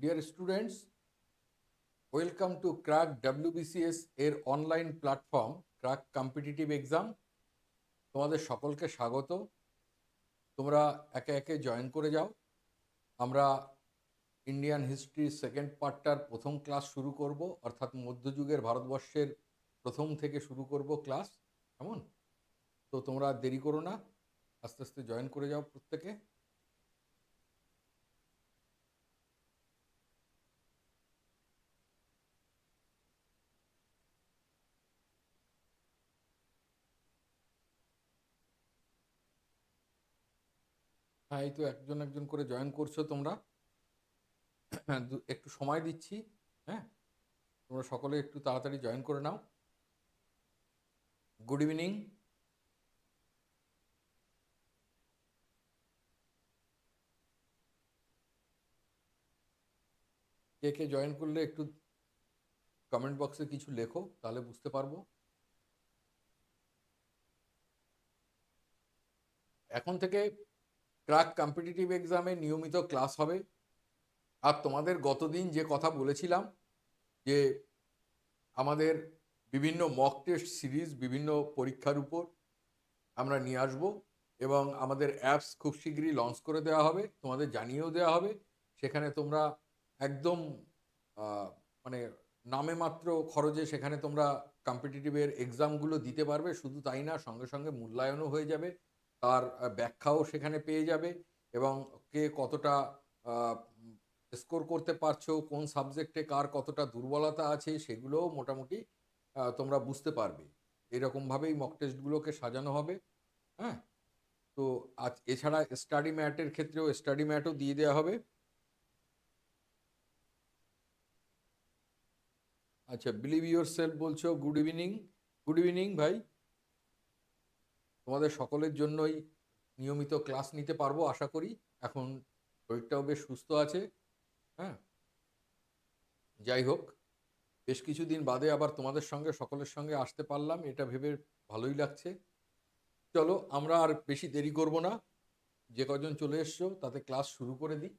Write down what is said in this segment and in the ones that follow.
Dear students welcome to crack WBCS এর online platform crack competitive exam তোমাদের সকলকে স্বাগত। তোমরা একে একে জয়েন করে যাও। আমরা ইন্ডিয়ান হিস্ট্রির সেকেন্ড পার্টটার প্রথম ক্লাস শুরু করব, অর্থাৎ মধ্যযুগের ভারতবর্ষের প্রথম থেকে শুরু করব ক্লাস কেমন? তো তোমরা দেরি করো না, আস্তে আস্তে জয়েন করে যাও প্রত্যেকে। হ্যাঁ এই তো একজন একজন করে জয়েন করছ তোমরা। হ্যাঁ একটু সময় দিচ্ছি হ্যাঁ? তোমরা সকলে একটু তাড়াতাড়ি জয়েন করে নাও। গুড ইভিনিং কে কে জয়েন করলে একটু কমেন্ট বক্সে কিছু লেখো, তাহলে বুঝতে পারব। এখন থেকে ক্রাক কম্পিটিটিভ এক্সামে নিয়মিত ক্লাস হবে। আর তোমাদের গতদিন যে কথা বলেছিলাম, যে আমাদের বিভিন্ন মক টেস্ট সিরিজ বিভিন্ন পরীক্ষার উপর আমরা নিয়ে আসব এবং আমাদের অ্যাপস খুব শীঘ্রই লঞ্চ করে দেওয়া হবে, তোমাদের জানিয়েও দেওয়া হবে। সেখানে তোমরা একদম মানে নামে মাত্র খরচে সেখানে তোমরা কম্পিটিটিভের এক্সামগুলো দিতে পারবে। শুধু তাই না, সঙ্গে সঙ্গে মূল্যায়নও হয়ে যাবে। তার ব্যাখ্যাও সেখানে পেয়ে যাবে এবং কে কতটা স্কোর করতে পারছ, কোন সাবজেক্টে কার কতটা দুর্বলতা আছে, সেগুলোও মোটামুটি তোমরা বুঝতে পারবে। এরকমভাবেই মক টেস্টগুলোকে সাজানো হবে হ্যাঁ? তো আজ, এছাড়া স্টাডি ম্যাটের ক্ষেত্রেও স্টাডি ম্যাটও দিয়ে দেওয়া হবে। আচ্ছা বিলিভ ইউর সেলফ বলছো গুড ইভিনিং গুড ইভিনিং ভাই। তোমাদের সকলের জন্যই নিয়মিত ক্লাস নিতে পারব, আশা করি। এখন শরীরটাও বেশ সুস্থ আছে হ্যাঁ? যাই হোক, বেশ কিছুদিন বাদে আবার তোমাদের সঙ্গে, সকলের সঙ্গে আসতে পারলাম। এটা ভেবে ভালোই লাগছে। চলো, আমরা আর বেশি দেরি করব না। যে কজন চলে এসছো, তাতে ক্লাস শুরু করে দিই।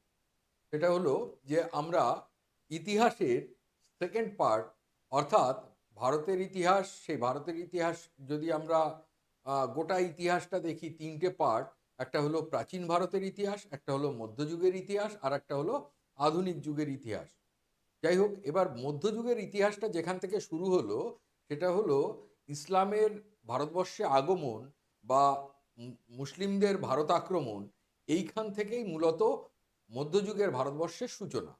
সেটা হলো যে আমরা ইতিহাসের সেকেন্ড পার্ট অর্থাৎ ভারতের ইতিহাস, সেই ভারতের ইতিহাস যদি আমরা গোটা ইতিহাসটা দেখি তিনটে পার্ট একটা হলো প্রাচীন ভারতের ইতিহাস, একটা হলো মধ্যযুগের ইতিহাস, আর একটা হলো আধুনিক যুগের ইতিহাস। যাই হোক, এবার মধ্যযুগের ইতিহাসটা যেখান থেকে শুরু হলো, সেটা হলো ইসলামের ভারতবর্ষে আগমন বা মুসলিমদের ভারত আক্রমণ, এইখান থেকেই মূলত মধ্যযুগের ভারতবর্ষের সূচনা।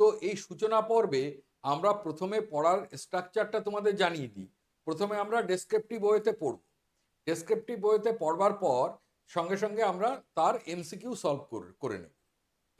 তো এই সূচনা পর্বে আমরা প্রথমে পড়ার স্ট্রাকচারটা তোমাদের জানিয়ে দিই। প্রথমে আমরা ডেসক্রিপটিভ বইতে পড়ব। ডেসক্রিপটিভ বইতে পড়বার পর সঙ্গে সঙ্গে আমরা তার এমসিকিউ সলভ করে নেব।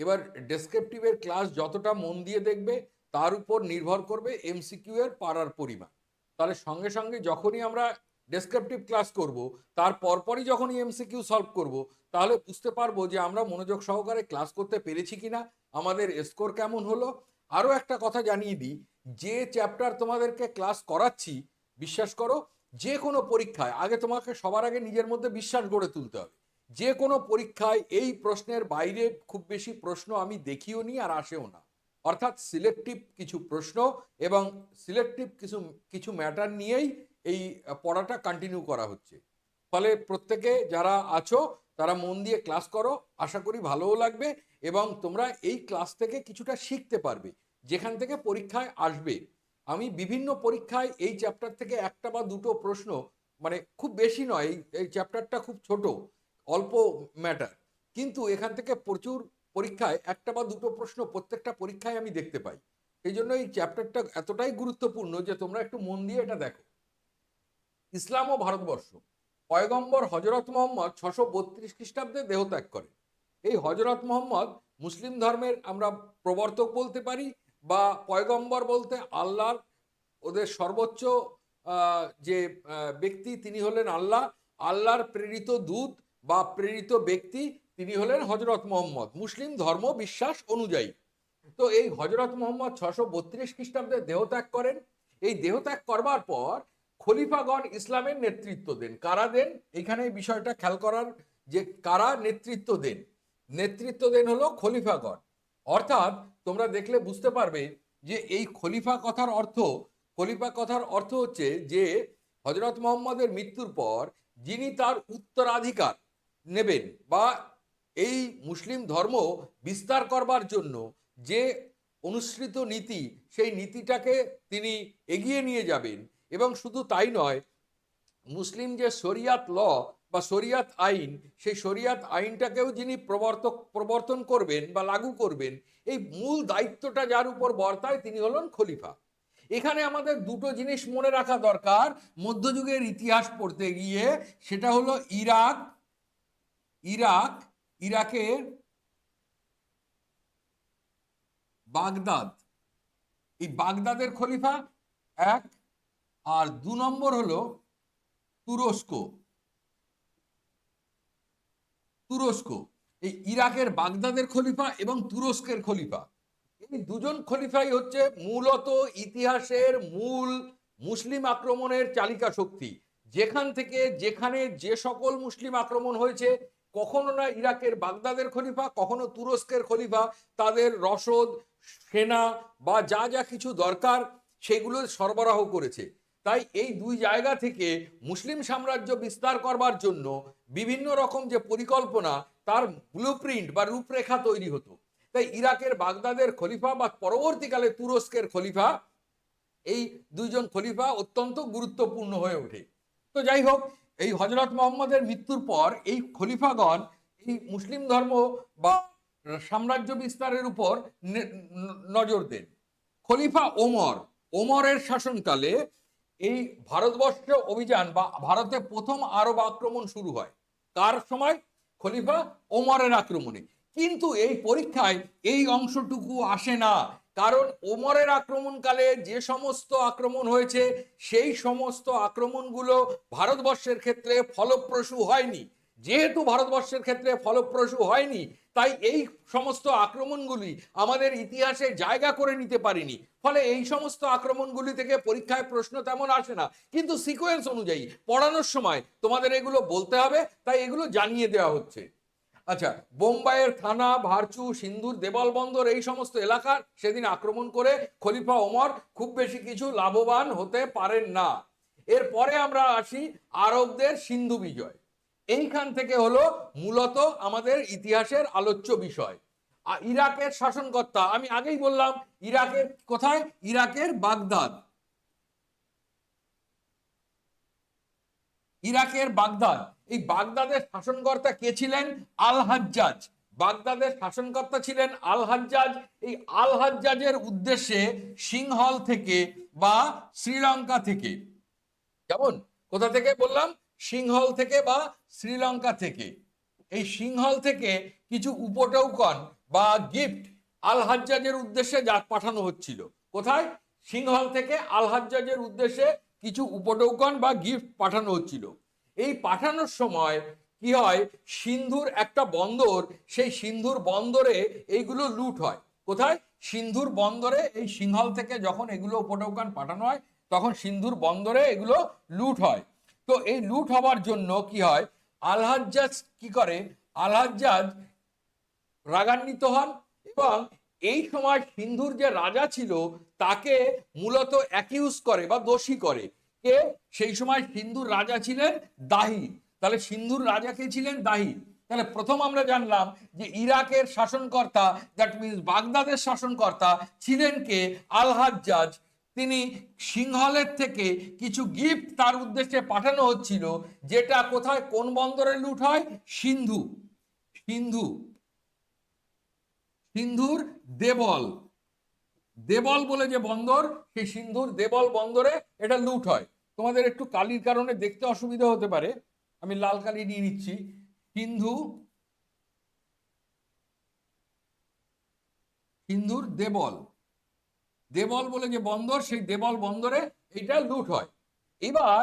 এবার ডেসক্রিপটিভের ক্লাস যতটা মন দিয়ে দেখবে, তার উপর নির্ভর করবে এমসিকিউ এর পারার পরিমাণ। তাহলে সঙ্গে সঙ্গে যখনই আমরা ডেসক্রিপটিভ ক্লাস করব, তার পরপরই যখনই এমসিকিউ সলভ করব, তাহলে বুঝতে পারব যে আমরা মনোযোগ সহকারে ক্লাস করতে পেরেছি কিনা, আমাদের স্কোর কেমন হলো। আরও একটা কথা জানিয়ে দিই, যে চ্যাপ্টার তোমাদেরকে ক্লাস করাচ্ছি, বিশ্বাস করো যে কোনো পরীক্ষায়, আগে তোমাকে সবার আগে নিজের মধ্যে বিশ্বাস গড়ে তুলতে হবে। যে কোনো পরীক্ষায় এই প্রশ্নের বাইরে খুব বেশি প্রশ্ন আমি দেখিও নি আর আসেও না। অর্থাৎ সিলেক্টিভ কিছু প্রশ্ন এবং সিলেক্টিভ কিছু কিছু ম্যাটার নিয়েই এই পড়াটা কন্টিনিউ করা হচ্ছে। ফলে প্রত্যেকে যারা আছো, তারা মন দিয়ে ক্লাস করো, আশা করি ভালোও লাগবে এবং তোমরা এই ক্লাস থেকে কিছুটা শিখতে পারবে। যেখান থেকে পরীক্ষায় আসবে। আমি বিভিন্ন পরীক্ষায় এই চ্যাপ্টার থেকে একটা বা দুটো প্রশ্ন মানে খুব বেশি নয়, এই- চ্যাপ্টারটা খুব ছোট, অল্প ম্যাটার কিন্তু এখান থেকে প্রচুর পরীক্ষায় একটা বা দুটো প্রশ্ন প্রত্যেকটা পরীক্ষায় আমি দেখতে পাই। এই জন্য এই চ্যাপ্টারটা এতটাই গুরুত্বপূর্ণ যে তোমরা একটু মন দিয়ে এটা দেখো। ইসলাম ও ভারতবর্ষ, পয়গম্বর হজরত মোহাম্মদ ছশো বত্রিশ খ্রিস্টাব্দে দেহত্যাগ করেন এই হজরত মোহাম্মদ মুসলিম ধর্মের আমরা প্রবর্তক বলতে পারি বা পয়গম্বর বলতে আল্লাহর ওদের সর্বোচ্চ যে ব্যক্তি তিনি হলেন আল্লাহ। আল্লাহর প্রেরিত দূত বা প্রেরিত ব্যক্তি তিনি হলেন হজরত মোহাম্মদ। মুসলিম ধর্ম বিশ্বাস অনুযায়ী। তো এই হজরত মোহাম্মদ ছশো বত্রিশ খ্রিস্টাব্দে দেহত্যাগ করেন। এই দেহত্যাগ করবার পর খলিফাগণ ইসলামের নেতৃত্ব দেন। কারা দেন? এখানে এই বিষয়টা খেয়াল করার যে কারা নেতৃত্ব দেন। নেতৃত্ব দেন হলো খলিফাগণ। অর্থাৎ তোমরা দেখলে বুঝতে পারবে যে এই খলিফা কথার অর্থ, খলিফা কথার অর্থ হচ্ছে যে হজরত মোহাম্মদের মৃত্যুর পর যিনি তার উত্তরাধিকার নেবেন বা এই মুসলিম ধর্ম বিস্তার করবার জন্য যে অনুসৃত নীতি, সেই নীতিটাকে তিনি এগিয়ে নিয়ে যাবেন। এবং শুধু তাই নয়, মুসলিম যে শরিয়াত ল বা শরিয়াত আইন, সেই শরিয়াত আইনটাকেও যিনি প্রবর্তক, প্রবর্তন করবেন বা লাগু করবেন, এই মূল দায়িত্বটা যার উপর বর্তায় তিনি হলেন খলিফা। এখানে আমাদের দুটো জিনিস মনে রাখা দরকার। মধ্যযুগের ইতিহাস পড়তে গিয়ে সেটা হলো ইরাক ইরাক, ইরাকের বাগদাদ। এই বাগদাদের খলিফা এক, আর দু নম্বর হলো তুরস্ক। তুরস্ক, এই ইরাকের বাগদাদের খলিফা এবং তুরস্কের খলিফা। এই দুজন খলিফাই হচ্ছে মূলত ইতিহাসের মূল মুসলিম আক্রমণের চালিকা শক্তি। যেখান থেকে যেখানে যে সকল মুসলিম আক্রমণ হয়েছে, কখনো না ইরাকের বাগদাদের খলিফা, কখনো তুরস্কের খলিফা, তাদের রসদ, সেনা বা যা যা কিছু দরকার সেগুলো সরবরাহ করেছে। তাই এই দুই জায়গা থেকে মুসলিম সাম্রাজ্য বিস্তার করবার জন্য বিভিন্ন রকম যে পরিকল্পনা, তার ব্লুপ্রিন্ট বা রূপরেখা তৈরি হতো। তাই ইরাকের বাগদাদের খলিফা বা পরবর্তীকালে তুরস্কের খলিফা, এই দুইজন খলিফা অত্যন্ত গুরুত্বপূর্ণ হয়ে ওঠে। তো যাই হোক, এই হজরত মোহাম্মদের মৃত্যুর পর এই খলিফাগণ, এই মুসলিম ধর্ম বা সাম্রাজ্য বিস্তারের উপর নজর দেন। খলিফা ওমর, ওমরের শাসনকালে এই ভারতবর্ষ অভিযান বা ভারতে প্রথম আরব আক্রমণ শুরু হয়। কার সময় খলিফা ওমরের আক্রমণে। কিন্তু এই পরীক্ষায় এই অংশটুকু আসে না। কারণ ওমরের আক্রমণকালে যে সমস্ত আক্রমণ হয়েছে, সেই সমস্ত আক্রমণগুলো ভারতবর্ষের ক্ষেত্রে ফলপ্রসূ হয়নি। যেহেতু ভারতবর্ষের ক্ষেত্রে ফলপ্রসূ হয়নি তাই এই সমস্ত আক্রমণগুলি আমাদের ইতিহাসে জায়গা করে নিতে পারেনি। ফলে এই সমস্ত আক্রমণগুলি থেকে পরীক্ষায় প্রশ্ন তেমন আসে না। কিন্তু সিকোয়েন্স অনুযায়ী পড়ানোর সময় তোমাদের এগুলো বলতে হবে, তাই এগুলো জানিয়ে দেওয়া হচ্ছে। আচ্ছা বোম্বাইয়ের থানা, ভারচু সিন্ধুর দেবল বন্দর, এই সমস্ত এলাকার সেদিন আক্রমণ করে খলিফা ওমর খুব বেশি কিছু লাভবান হতে পারেন না। এরপরে আমরা আসি আরবদের সিন্ধু বিজয়। এইখান থেকে হলো মূলত আমাদের ইতিহাসের আলোচ্য বিষয়। আ- ইরাকের শাসনকর্তা, আমি আগেই বললাম, ইরাকের, কোথায়? ইরাকের বাগদাদ। ইরাকের বাগদাদ। এই বাগদাদের শাসনকর্তা কে ছিলেন? আল হাজ্জাজ বাগদাদের শাসনকর্তা ছিলেন আল হাজ্জাজ এই আল হাজ্জাজের উদ্দেশ্যে সিংহল থেকে বা শ্রীলঙ্কা থেকে। কেমন? কোথা থেকে বললাম? সিংহল থেকে বা শ্রীলঙ্কা থেকে। এই সিংহল থেকে কিছু উপটৌকন বা গিফট আল হাজ্জাজের উদ্দেশ্যে যা পাঠানো হচ্ছিল। কোথায়? সিংহল থেকে আল হাজ্জাজের উদ্দেশ্যে কিছু উপটৌকন বা গিফট পাঠানো হচ্ছিল। এই পাঠানোর সময় কি হয়? সিন্ধুর একটা বন্দর, সেই সিন্ধুর বন্দরে এইগুলো লুট হয়। কোথায়? সিন্ধুর বন্দরে এই সিংহল থেকে যখন এগুলো উপটৌকন পাঠানো হয়, তখন সিন্ধুর বন্দরে এগুলো লুট হয়। তো এই লুট হবার জন্য কি হয়? আলহাজ্জাজ কি করে? আলহাজ্জাজ রাগান্বিত হন এবং এই সময় সিন্ধুর যে রাজা ছিল তাকে মূলত অ্যাকিউজ করে বা দোষী করে। কে? সেই সময় সিন্ধুর রাজা ছিলেন দাহির তাহলে সিন্ধুর রাজা কে ছিলেন? দাহির তাহলে প্রথম আমরা জানলাম যে ইরাকের শাসনকর্তা দ্যাট মিনস বাগদাদের শাসনকর্তা ছিলেন কে? আলহাজ্জাজ তিনি সিংহলের থেকে কিছু গিফট তার উদ্দেশ্যে পাঠানো হচ্ছিল, যেটা কোথায়, কোন বন্দরে লুট হয়? সিন্ধু। সিন্ধু। সিন্ধুর দেবল। দেবল বলে যে বন্দর, সেই সিন্ধুর দেবল বন্দরে এটা লুট হয়। তোমাদের একটু কালির কারণে দেখতে অসুবিধা হতে পারে। আমি লাল কালি নিয়ে নিচ্ছি। সিন্ধু। সিন্ধুর দেবল। দেবল বলে যে বন্দর, সেই দেবল বন্দরে এটা লুট হয়। এবার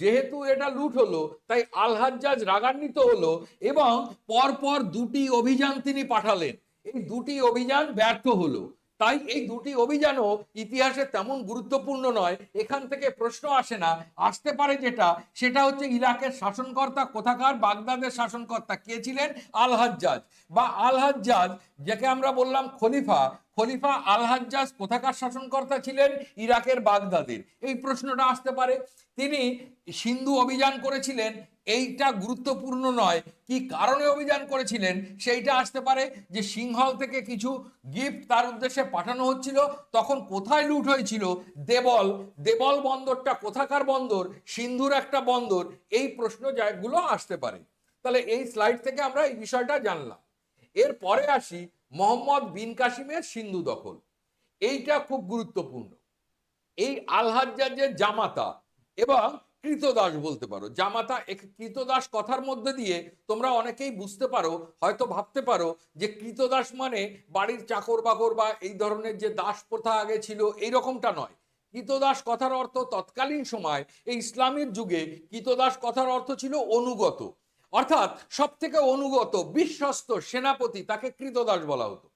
যেহেতু এটা লুট হলো, তাই আলহাজ্জাজ রাগান্বিত হলো এবং পরপর দুটি অভিযান তিনি পাঠালেন। এই দুটি অভিযান ব্যর্থ হলো। তাই এই দুটি অভিযানও ইতিহাসে তেমন গুরুত্বপূর্ণ নয়, এখান থেকে প্রশ্ন আসে না। আসতে পারে যেটা, সেটা হচ্ছে ইরাকের শাসনকর্তা কোথাকার, বাগদাদের শাসনকর্তা কে ছিলেন? আল হাজ্জাজ বা আল হাজ্জাজ যাকে আমরা বললাম খলিফা খলিফা আল হাজ্জাজ কোথাকার শাসনকর্তা ছিলেন? ইরাকের বাগদাদের। এই প্রশ্নটা আসতে পারে। তিনি সিন্ধু অভিযান করেছিলেন। এইটা গুরুত্বপূর্ণ নয়। কি কারণে অভিযান করেছিলেন? সেইটা আসতে পারে যে সিংহল থেকে কিছু গিফট তার উদ্দেশ্যে পাঠানো হচ্ছিল। তখন কোথায় লুট হয়েছিল? দেবল। দেবল বন্দরটা কোথাকার বন্দর? সিন্ধুর একটা বন্দর। এই প্রশ্নগুলো আসতে পারে। তাহলে এই স্লাইড থেকে আমরা এই বিষয়টা জানলাম। এরপরে আসি মোহাম্মদ বিন কাসিমের সিন্ধু দখল। এইটা খুব গুরুত্বপূর্ণ। এই আলহাজ্জাজের জামাতা এবং কৃতদাস বলতে পারো। জামাতা কৃতদাস কথার মধ্যে দিয়ে তোমরা অনেকেই বুঝতে পারো, হয়তো ভাবতে পারো যে কৃতদাস মানে বাড়ির চাকর বাকর বা এই ধরনের যে দাস প্রথা আগে ছিল এই রকমটা নয়। কৃতদাস কথার অর্থ তৎকালীন সময়, এই ইসলামের যুগে কৃতদাস কথার অর্থ ছিল অনুগত। অর্থাৎ সব থেকে অনুগত বিশ্বস্ত সেনাপতি তাকে কৃতদাস বলা হতো।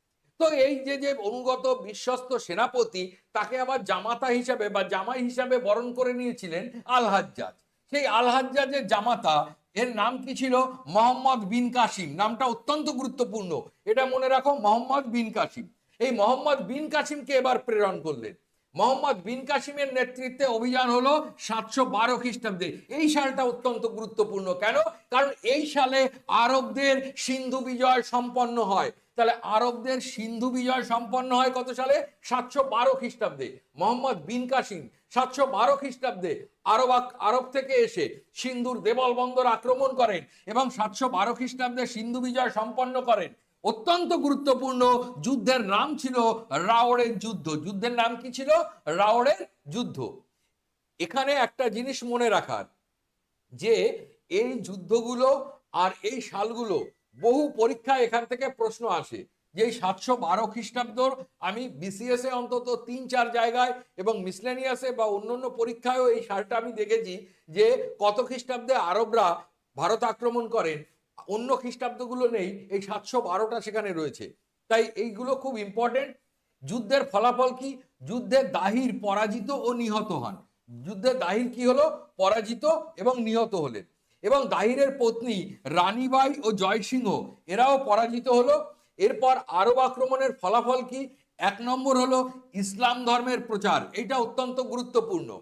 তো এই যে যে অনুগত বিশ্বস্ত সেনাপতি তাকে আবার জামাতা হিসাবে বা জামাই হিসাবে বরণ করে নিয়েছিলেন আল হাজ্জাজ সেই আল হাজ্জাজের জামাতা, এর নাম কি ছিল? মোহাম্মদ বিন কাসিম। নামটা অত্যন্ত গুরুত্বপূর্ণ। এটা মনে রাখো, মোহাম্মদ বিন কাসিম। এই মোহাম্মদ বিন কাসিমকে এবার প্রেরণ করলেন। মোহাম্মদ বিন কাসিমের নেতৃত্বে অভিযান হলো সাতশো বারো খ্রিস্টাব্দে। এই সালটা অত্যন্ত গুরুত্বপূর্ণ। কেন? কারণ এই সালে আরবদের সিন্ধু বিজয় সম্পন্ন হয়। তাহলে আরবদের সিন্ধু বিজয় সম্পন্ন হয় কত সালে? সাতশো বারো খ্রিস্টাব্দে। মোহাম্মদ বিন কাসিম সাতশো বারো খ্রিস্টাব্দে আরব আরব থেকে এসে সিন্ধুর দেবল বন্দর আক্রমণ করেন এবং সাতশো বারো খ্রিস্টাব্দে সিন্ধু বিজয় সম্পন্ন করেন। অত্যন্ত গুরুত্বপূর্ণ যুদ্ধের নাম ছিল রাওড়ের যুদ্ধ। যুদ্ধের নাম কি ছিল? রাওড়ের যুদ্ধ। এখানে একটা জিনিস মনে রাখার, যে এই যুদ্ধগুলো আর এই সালগুলো বহু পরীক্ষা এখান থেকে প্রশ্ন আসে, যে সাতশো বারো খ্রিস্টাব্দর আমি বিসিএস অন্তত তিন চার জায়গায় এবং মিসলেনিয়াসে বা অন্যান্য পরীক্ষায়ও এই সালটা আমি দেখেছি যে কত খ্রিস্টাব্দে আরবরা ভারত আক্রমণ করেন অন্য খ্রিস্টাব্দগুলো নেই, এই সাতশো বারোটা সেখানে রয়েছে। তাই এইগুলো খুব ইম্পর্টেন্ট যুদ্ধের ফলাফল কি? যুদ্ধে দাহির পরাজিত ও নিহত হন। যুদ্ধে দাহির কি হলো? পরাজিত এবং নিহত হলেন। এবং দাহিরের পত্নী রানীবাই ও জয়সিংহ, এরাও পরাজিত হলো। এরপর আরব আক্রমণের ফলাফল কি? এক নম্বর হলো ইসলাম ধর্মের প্রচার। এটা অত্যন্ত গুরুত্বপূর্ণ।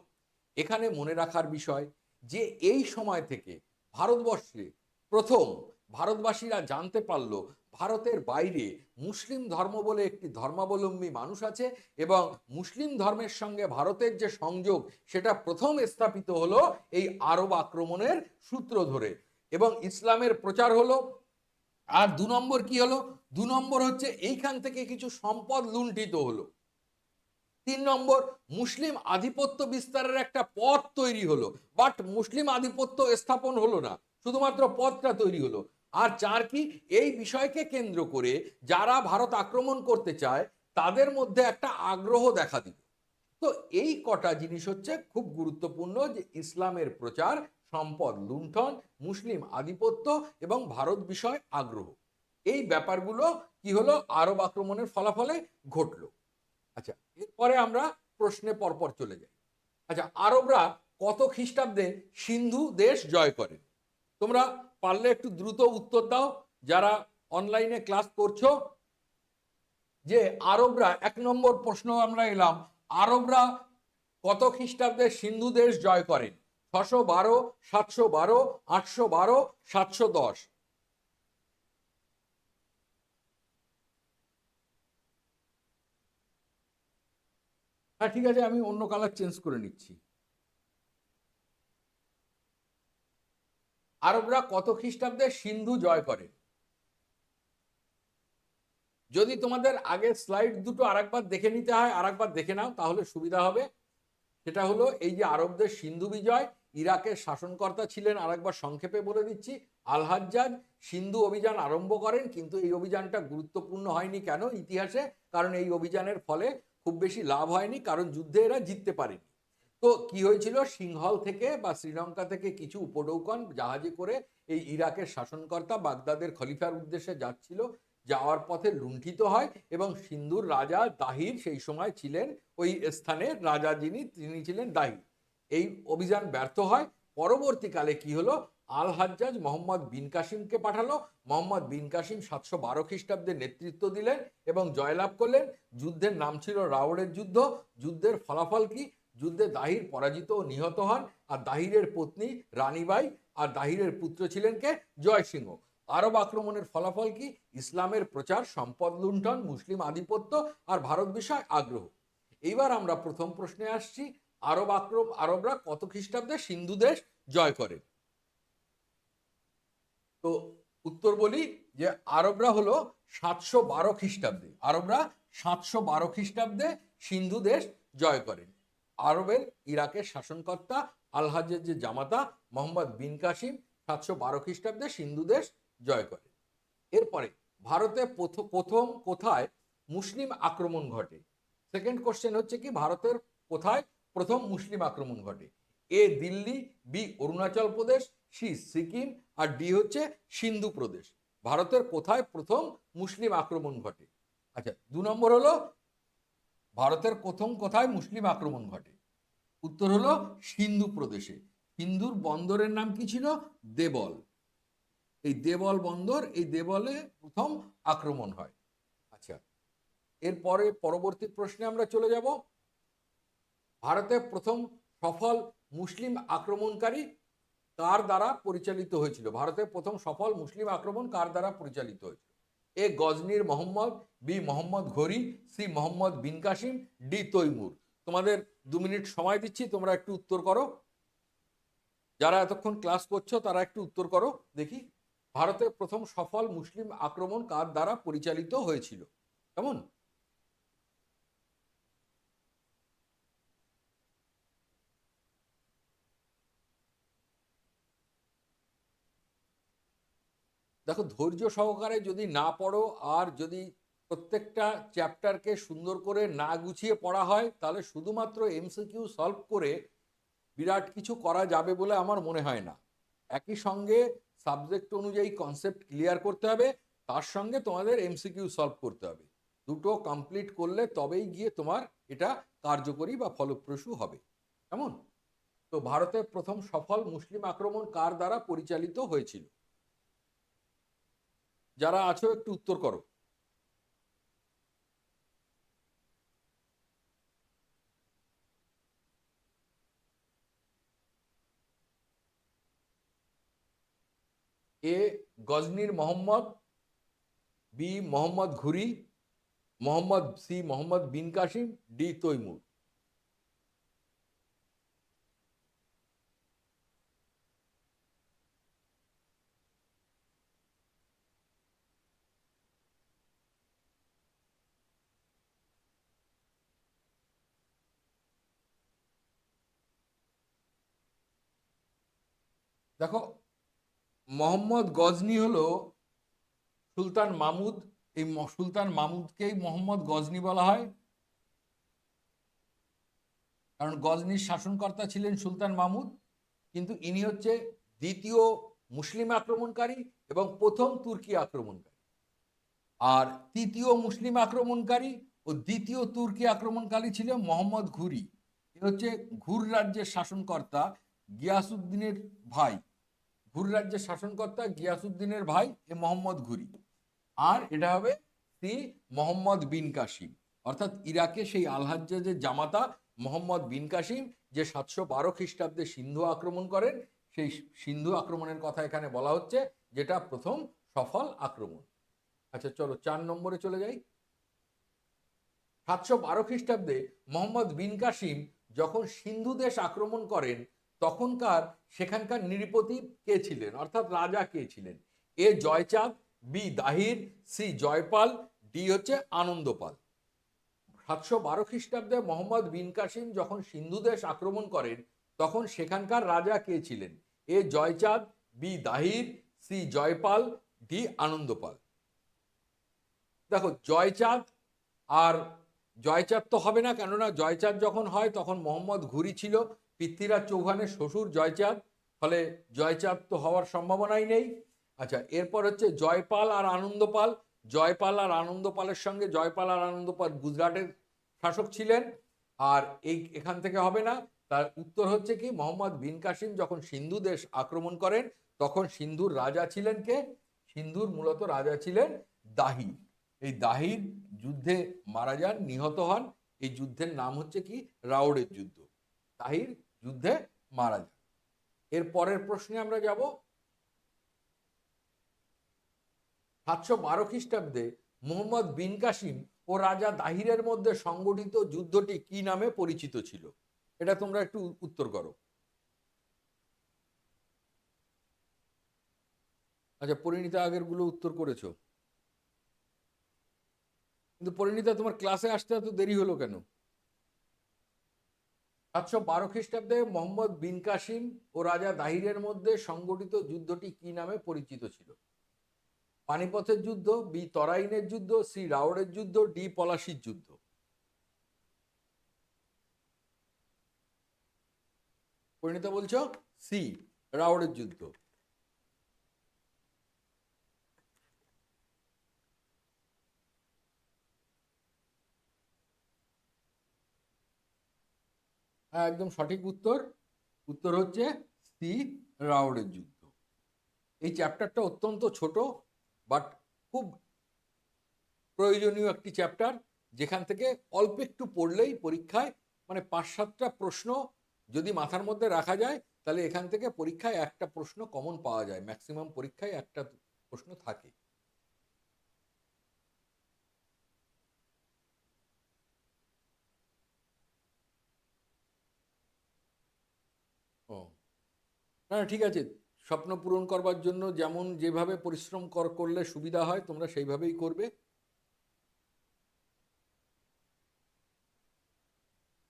এখানে মনে রাখার বিষয় যে এই সময় থেকে ভারতবর্ষে প্রথম, ভারতবাসীরা জানতে পারল ভারতের বাইরে মুসলিম ধর্ম বলে একটি ধর্মাবলম্বী মানুষ আছে এবং মুসলিম ধর্মের সঙ্গে ভারতের যে সংযোগ, সেটা প্রথম স্থাপিত হলো এই আরব আক্রমণের সূত্র ধরে এবং ইসলামের প্রচার হলো। আর দু নম্বর কি হলো? দু নম্বর হচ্ছে এইখান থেকে কিছু সম্পদ লুণ্ঠিত হলো। তিন নম্বর, মুসলিম আধিপত্য বিস্তারের একটা পথ তৈরি হলো। বাট মুসলিম আধিপত্য স্থাপন হলো না। শুধুমাত্র পথটা তৈরি হলো। আর চার কি? এই বিষয়কে কেন্দ্র করে যারা ভারত আক্রমণ করতে চায়, তাদের মধ্যে একটা আগ্রহ দেখা দিল। তো এই কটা জিনিস হচ্ছে খুব গুরুত্বপূর্ণ যে ইসলামের প্রচার, সম্পদ লুণ্ঠন, মুসলিম আধিপত্য এবং ভারত বিষয় আগ্রহ। এই ব্যাপারগুলো কি হলো? আরব আক্রমণের ফলাফলে ঘটলো। আচ্ছা এরপরে আমরা প্রশ্নে পরপর চলে যাই। আচ্ছা আরবরা কত খ্রিস্টাব্দে সিন্ধু দেশ জয় করে তোমরা পারলে একটু দ্রুত উত্তর দাও, যারা অনলাইনে ক্লাস করছ। যে আরবরা, এক নম্বর প্রশ্ন আমরা এলাম, আরবরা কত খ্রিস্টাব্দে সিন্ধু দেশ জয় করেন ছশো বারো, সাতশো বারো, আটশো বারো, সাতশো দশ। হ্যাঁ ঠিক আছে, আমি অন্য কালার চেঞ্জ করে নিচ্ছি। আরবরা কত খ্রিস্টাব্দে সিন্ধু জয় করে? যদি তোমাদের আগের স্লাইড দুটো আরেকবার দেখে নিতে হয়, আরেকবার দেখে নাও, তাহলে সুবিধা হবে। সেটা হলো, এই যে আরবদের সিন্ধু বিজয়, ইরাকের শাসনকর্তা ছিলেন, আরেকবার সংক্ষেপে বলে দিচ্ছি আল হাজ্জাজ সিন্ধু অভিযান আরম্ভ করেন, কিন্তু এই অভিযানটা গুরুত্বপূর্ণ হয়নি কেন ইতিহাসে? কারণ এই অভিযানের ফলে খুব বেশি লাভ হয়নি, কারণ যুদ্ধে এরা জিততে পারেনি। তো কি হয়েছিল? সিংহল থেকে বা শ্রীলঙ্কা থেকে কিছু উপনৌকন জাহাজে করে এই ইরাকের শাসনকর্তা বাগদাদের খলিফার উদ্দেশ্যে যাচ্ছিল। যাওয়ার পথে লুণ্ঠিত হয় এবং সিন্ধুর রাজা দাহির সেই সময় ছিলেন ওই স্থানে, রাজা যিনি, তিনি ছিলেন দাহির। এই অভিযান ব্যর্থ হয়। পরবর্তীকালে কি হলো? আল হাজ্জাজ মোহাম্মদ বিন কাসিমকে পাঠালো। মোহাম্মদ বিন কাসিম সাতশো বারো খ্রিস্টাব্দে নেতৃত্ব দিলেন এবং জয়লাভ করলেন। যুদ্ধের নাম ছিল রাওড়ের যুদ্ধ। যুদ্ধের ফলাফল কি? যুদ্ধে দাহির পরাজিত ও নিহত হন আর দাহিরের পত্নী রানীবাই আর দাহিরের পুত্র ছিলেন কে? জয়সিংহ আরব আক্রমণের ফলাফল কি? ইসলামের প্রচার, সম্পদ লুণ্ঠন, মুসলিম আধিপত্য আর ভারত বিষয় আগ্রহ। এইবার আমরা প্রথম প্রশ্নে আসছি, আরব আক্রম, আরবরা কত খ্রিস্টাব্দে সিন্ধু দেশ জয় করে তো উত্তর বলি যে আরবরা হলো সাতশো বারো খ্রিস্টাব্দে। আরবরা সাতশো বারো খ্রিস্টাব্দে সিন্ধু দেশ জয় করেন। আরবের ইরাকের শাসনকর্তা আলহাজের যে জামাতা মোহাম্মদ বিন কাসিম সাতশো বারো খ্রিস্টাব্দে সিন্ধু দেশ জয় করে। এরপরে ভারতে প্রথম কোথায় মুসলিম আক্রমণ ঘটে? সেকেন্ড কোশ্চেন হচ্ছে কি, ভারতের কোথায় প্রথম মুসলিম আক্রমণ ঘটে? A Delhi, B Arunachal Pradesh, C Sikkim R D হচ্ছে সিন্ধু প্রদেশ। ভারতের কোথায় প্রথম মুসলিম আক্রমণ ঘটে? আচ্ছা দু নম্বর হলো ভারতের প্রথম কোথায় মুসলিম আক্রমণ ঘটে। উত্তর হলো সিন্ধু প্রদেশে। সিন্ধুর বন্দরের নাম কি ছিল? দেবল। এই দেবল বন্দর, এই দেবলে প্রথম আক্রমণ হয়। আচ্ছা এরপরে পরবর্তী প্রশ্নে আমরা চলে যাব। ভারতে প্রথম সফল মুসলিম আক্রমণকারী কার দ্বারা পরিচালিত হয়েছিল? ভারতের প্রথম সফল মুসলিম আক্রমণ কার দ্বারা পরিচালিত হয়েছিল? এ গজনির মোহাম্মদ, বি মোহাম্মদ ঘড়ি, সি মোহাম্মদ বিন কাসিম, ডি তৈমুর। তোমাদের দু মিনিট সময় দিচ্ছি, তোমরা একটু উত্তর করো। যারা এতক্ষণ ক্লাস করছ, তারা একটু উত্তর করো, দেখি। ভারতের প্রথম সফল মুসলিম আক্রমণ কার দ্বারা পরিচালিত হয়েছিল? কেমন? দেখো ধৈর্য সহকারে যদি না পড়ো আর যদি প্রত্যেকটা চ্যাপ্টারকে সুন্দর করে না গুছিয়ে পড়া হয়, তাহলে শুধুমাত্র এমসিকিউ সলভ করে বিরাট কিছু করা যাবে বলে আমার মনে হয় না। একই সঙ্গে সাবজেক্ট অনুযায়ী কনসেপ্ট ক্লিয়ার করতে হবে, তার সঙ্গে তোমাদের এমসিকিউ সলভ করতে হবে। দুটো কমপ্লিট করলে তবেই গিয়ে তোমার এটা কার্যকরী বা ফলপ্রসূ হবে। কেমন? তো ভারতের প্রথম সফল মুসলিম আক্রমণ কার দ্বারা পরিচালিত হয়েছিল? যারা আছো, একটু উত্তর করো। A গজনির Mohammad, B Mohammad Ghori, Mohammad C Mohammad bin Qasim, D Taimur. দেখো, মোহাম্মদ গজনি হলো সুলতান মামুদ। এই সুলতান মামুদকেই মোহাম্মদ গজনি বলা হয়। কারণ গজনির শাসনকর্তা ছিলেন সুলতান মামুদ, কিন্তু ইনি হচ্ছে দ্বিতীয় মুসলিম আক্রমণকারী এবং প্রথম তুর্কি আক্রমণকারী। আর তৃতীয় মুসলিম আক্রমণকারী ও দ্বিতীয় তুর্কি আক্রমণকারী ছিল মোহাম্মদ ঘুরি। এ হচ্ছে ঘুর রাজ্যের শাসনকর্তা গিয়াসুদ্দিনের ভাই। ঘুর রাজ্যের শাসনকর্তা গিয়াসুদ্দিনের ভাই এ মোহাম্মদ ঘুরি। আর এটা হবে সি মোহাম্মদ বিন কাসিম। অর্থাৎ ইরাকে সেই আলহাজ্জাজের জামাতা মোহাম্মদ বিন কাসিম যে সাতশো বারো খ্রিস্টাব্দে সিন্ধু আক্রমণ করেন, সেই সিন্ধু আক্রমণের কথা এখানে বলা হচ্ছে, যেটা প্রথম সফল আক্রমণ। আচ্ছা চলো চার নম্বরে চলে যাই। সাতশো বারো খ্রিস্টাব্দে মোহাম্মদ বিন কাসিম যখন সিন্ধু দেশ আক্রমণ করেন তখনকার সেখানকার নৃপতি কে ছিলেন? অর্থাৎ রাজা কে ছিলেন? A Jaichand, B Dahir, C Jaipal, D হচ্ছে আনন্দপাল। সাতশো বারো খ্রিস্টাব্দে মোহাম্মদ বিন কাসিম যখন সিন্ধু দেশ আক্রমণ করেন, তখন সেখানকার রাজা কে ছিলেন? A Jaichand, B Dahir, C Jaipal, D Anandpal. দেখো, জয়চাঁদ আর জয়চাঁদ তো হবে না, কেননা জয়চাঁদ যখন হয়, তখন মোহাম্মদ ঘুরি ছিল পৃথ্বীরাজ চৌহানের শ্বশুর জয়চাঁদ, ফলে জয়চাঁদ তো হওয়ার সম্ভাবনাই নেই। আচ্ছা এরপর হচ্ছে জয়পাল আর আনন্দপাল। জয়পাল আর আনন্দপালের সঙ্গে জয়পাল আর আনন্দপাল গুজরাটের শাসক ছিলেন, আর এই এখান থেকে হবে না। তার উত্তর হচ্ছে কি, মোহাম্মদ বিন কাসিম যখন সিন্ধু দেশ আক্রমণ করেন, তখন সিন্ধুর রাজা ছিলেন কে? সিন্ধুর মূলত রাজা ছিলেন দাহির এই দাহির যুদ্ধে মারা যান, নিহত হন। এই যুদ্ধের নাম হচ্ছে কি? রাউডের যুদ্ধ। দাহির যুদ্ধে মারা যান। এর পরের প্রশ্নে আমরা যাব। সাতশো বারো খ্রিস্টাব্দে মোহাম্মদ বিন কাসিম ও রাজা দাহিরের মধ্যে সংগঠিত যুদ্ধটি কি নামে পরিচিত ছিল? এটা তোমরা একটু উত্তর করো। আচ্ছা পরিণীতা আগেরগুলো উত্তর করেছ। কিন্তু পরিণীতা, তোমার ক্লাসে আসতে এত দেরি হলো কেন? সাতশো বারো খ্রিস্টাব্দে মোহাম্মদ বিন কাসিম ও রাজা দাহিরের মধ্যে সংগঠিত যুদ্ধটি কি নামে পরিচিত ছিল? পানিপথের যুদ্ধ, বি তরাইনের যুদ্ধ, সি রাওড়ের যুদ্ধ, ডি পলাশির যুদ্ধ। পরিণীতা বলছ, সি রাওড়ের যুদ্ধ। একদম সঠিক উত্তর। উত্তর হচ্ছে সি রাউডের যুদ্ধ। এই চ্যাপ্টারটা অত্যন্ত ছোট বাট খুব প্রয়োজনীয় একটি চ্যাপ্টার যেখান থেকে অল্প একটু পড়লেই পরীক্ষায় মানে পাঁচ সাতটা প্রশ্ন যদি মাথার মধ্যে রাখা যায়, তাহলে এখান থেকে পরীক্ষায় একটা প্রশ্ন কমন পাওয়া যায়। ম্যাক্সিমাম পরীক্ষায় একটা প্রশ্ন থাকে ও না ঠিক আছে। স্বপ্ন পূরণ করবার জন্য যেমন যেভাবে পরিশ্রম কর, করলে সুবিধা হয়, তোমরা সেইভাবেই করবে।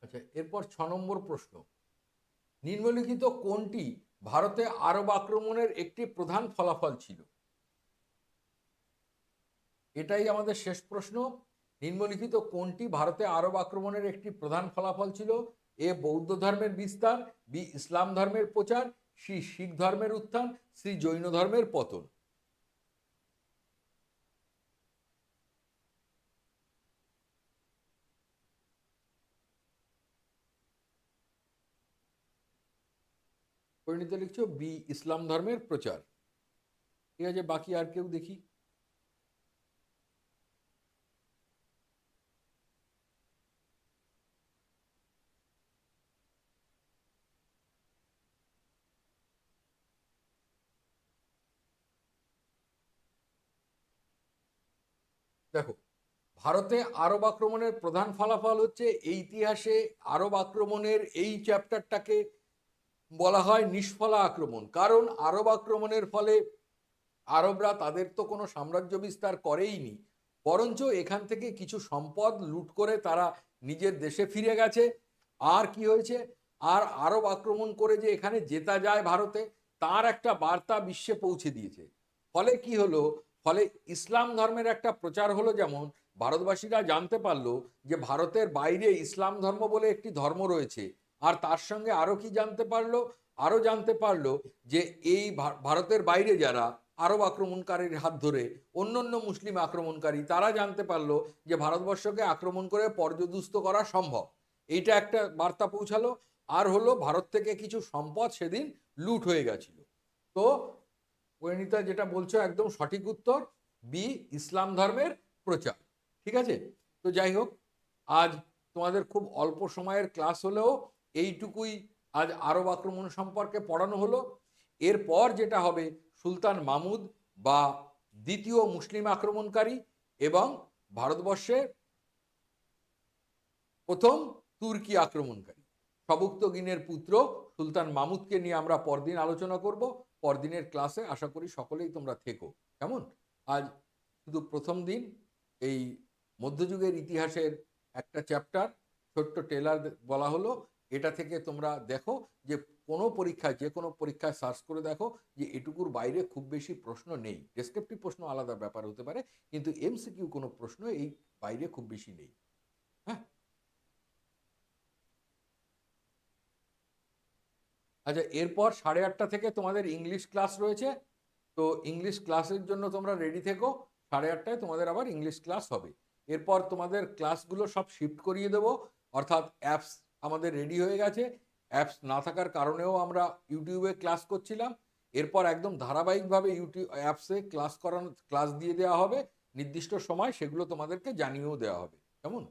আচ্ছা এরপর ছ নম্বর প্রশ্ন। নিম্নলিখিত কোনটি ভারতে আরব আক্রমণের একটি প্রধান ফলাফল ছিল? এটাই আমাদের শেষ প্রশ্ন। নিম্নলিখিত কোনটি ভারতে আরব আক্রমণের একটি প্রধান ফলাফল ছিল? এ বৌদ্ধ ধর্মের বিস্তার, বি ইসলাম ধর্মের প্রচার, সি শিখ ধর্মের উত্থান, সি জৈন ধর্মের পতন। পরিণীত লিখছো, বি ইসলাম ধর্মের প্রচার। ঠিক আছে, বাকি আর কেউ দেখি? দেখো, ভারতে আরব আক্রমণের প্রধান ফলাফল হচ্ছে এই ইতিহাসে আরব আক্রমণের এই চ্যাপ্টারটাকে বলা হয় নিষ্ফলা আক্রমণ। কারণ আরব আক্রমণের ফলে আরবরা তাদের তো কোনো সাম্রাজ্য বিস্তার করেইনি বরঞ্চ এখান থেকে কিছু সম্পদ লুট করে তারা নিজের দেশে ফিরে গেছে। আর কি হয়েছে? আর আরব আক্রমণ করে যে এখানে জেতা যায় ভারতে, তার একটা বার্তা বিশ্বে পৌঁছে দিয়েছে। ফলে কি হলো? ফলে ইসলাম ধর্মের একটা প্রচার হলো যেমন, ভারতবাসীরা জানতে পারল যে ভারতের বাইরে ইসলাম ধর্ম বলে একটি ধর্ম রয়েছে। আর তার সঙ্গে আরও কি জানতে পারল? আরও জানতে পারল যে এই ভারতের বাইরে যারা আরব আক্রমণকারীর হাত ধরে অন্য অন্য মুসলিম আক্রমণকারী, তারা জানতে পারল যে ভারতবর্ষকে আক্রমণ করে পর্যদুস্ত করা সম্ভব। এইটা একটা বার্তা পৌঁছালো। আর হলো, ভারত থেকে কিছু সম্পদ সেদিন লুট হয়ে গেছিল। তো পরিণীতা যেটা বলছো, একদম সঠিক উত্তর, বি, ইসলাম ধর্মের প্রচার। ঠিক আছে? তো যাই হোক, আজ তোমাদের খুব অল্প সময়ের ক্লাস হলেও এইটুকুই আজ আরব আক্রমণ সম্পর্কে পড়ানো হলো। এরপর যেটা হবে, সুলতান মামুদ বা দ্বিতীয় মুসলিম আক্রমণকারী এবং ভারতবর্ষের প্রথম তুর্কি আক্রমণকারী। সবুক্তগিনের পুত্র সুলতান মামুদকে নিয়ে আমরা পরদিন আলোচনা করব। পরদিনের ক্লাসে আশা করি সকলেই তোমরা থেকো। কেমন? আজ শুধু প্রথম দিন, এই মধ্যযুগের ইতিহাসের একটা চ্যাপ্টার ছোট্ট টেলার বলা হলো। এটা থেকে তোমরা দেখো যে কোনো পরীক্ষায়, যে কোনো পরীক্ষায় সার্চ করে দেখো যে এটুকুর বাইরে খুব বেশি প্রশ্ন নেই। ডেসক্রিপটিভ প্রশ্ন আলাদা ব্যাপার হতে পারে, কিন্তু এমসিকিউ কোনো প্রশ্ন এই বাইরে খুব বেশি নেই হ্যাঁ আচ্ছা এরপর সাড়ে আটটা থেকে তোমাদের ইংলিশ ক্লাস রয়েছে। তো ইংলিশ ক্লাসের জন্য তোমরা রেডি থেকো। সাড়ে আটটায় তোমাদের আবার ইংলিশ ক্লাস হবে। এরপর তোমাদের ক্লাসগুলো সব শিফট করিয়ে দেবো। অর্থাৎ অ্যাপস আমাদের রেডি হয়ে গেছে। অ্যাপস না থাকার কারণেও আমরা ইউটিউবে ক্লাস করছিলাম। এরপর একদম ধারাবাহিকভাবে ইউটিউব অ্যাপসে ক্লাস করানো ক্লাস দিয়ে দেওয়া হবে। নির্দিষ্ট সময় সেগুলো তোমাদেরকে জানিয়েও দেওয়া হবে। কেমন?